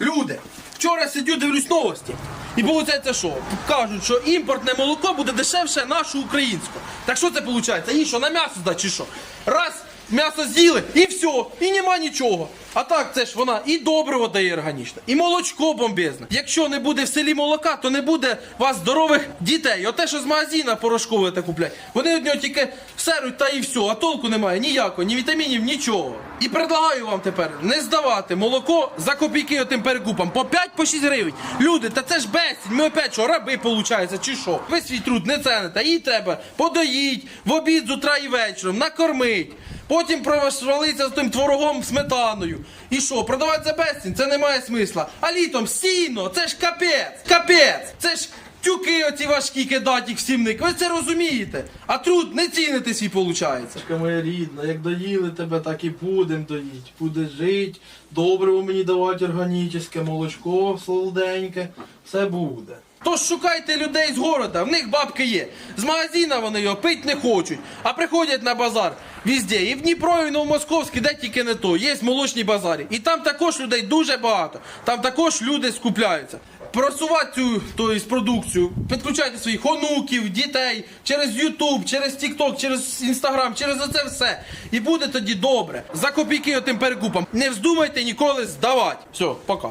Люди, вчора сидю, дивлюсь новості. І виходить, що? Кажуть, що імпортне молоко буде дешевше нашого українського. Так що це виходить? Їй що, на м'ясо здати чи що? Раз м'ясо з'їли і все, і нема нічого. А так це ж вона і добриво дає органічне, і молочко бомбезне. Якщо не буде в селі молока, то не буде вас здорових дітей. Оте, що з магазина порошкове та куплять, вони від нього тільки серуть та і все, а толку немає ніякого, ні вітамінів, нічого. І предлагаю вам тепер не здавати молоко за копійки отим перекупам по 5-6 гривень. Люди, та це ж безцінь, ми опять що, раби виходить, чи що? Ви свій труд не цените, їй треба подоїть, в обід з утра і вечором, накормить. Потім провалиться з тим творогом сметаною. І що, продавати за безцінь? Це не має смисла. А літом сіно, це ж капець, капець, це ж тюки оці важкі кидать їх всім ник. Ви це розумієте? А труд не цінити свій виходить. Дочка моя рідна, як доїли тебе, так і будем доїть. Буде жить, добриво мені давати органічне, молочко солоденьке, все буде. Тож шукайте людей з города, в них бабки є. З магазина вони його пить не хочуть, а приходять на базар везде. І в Дніпро, і в Новомосковській, де тільки не то. Є молочні базарі. І там також людей дуже багато. Там також люди скупляються. Просувати цю то есть, продукцію, підключайте своїх онуків, дітей через Ютуб, через Тікток, через Інстаграм, через оце все. І буде тоді добре. За копійки отим перекупам. Не вздумайте ніколи здавати. Все, пока.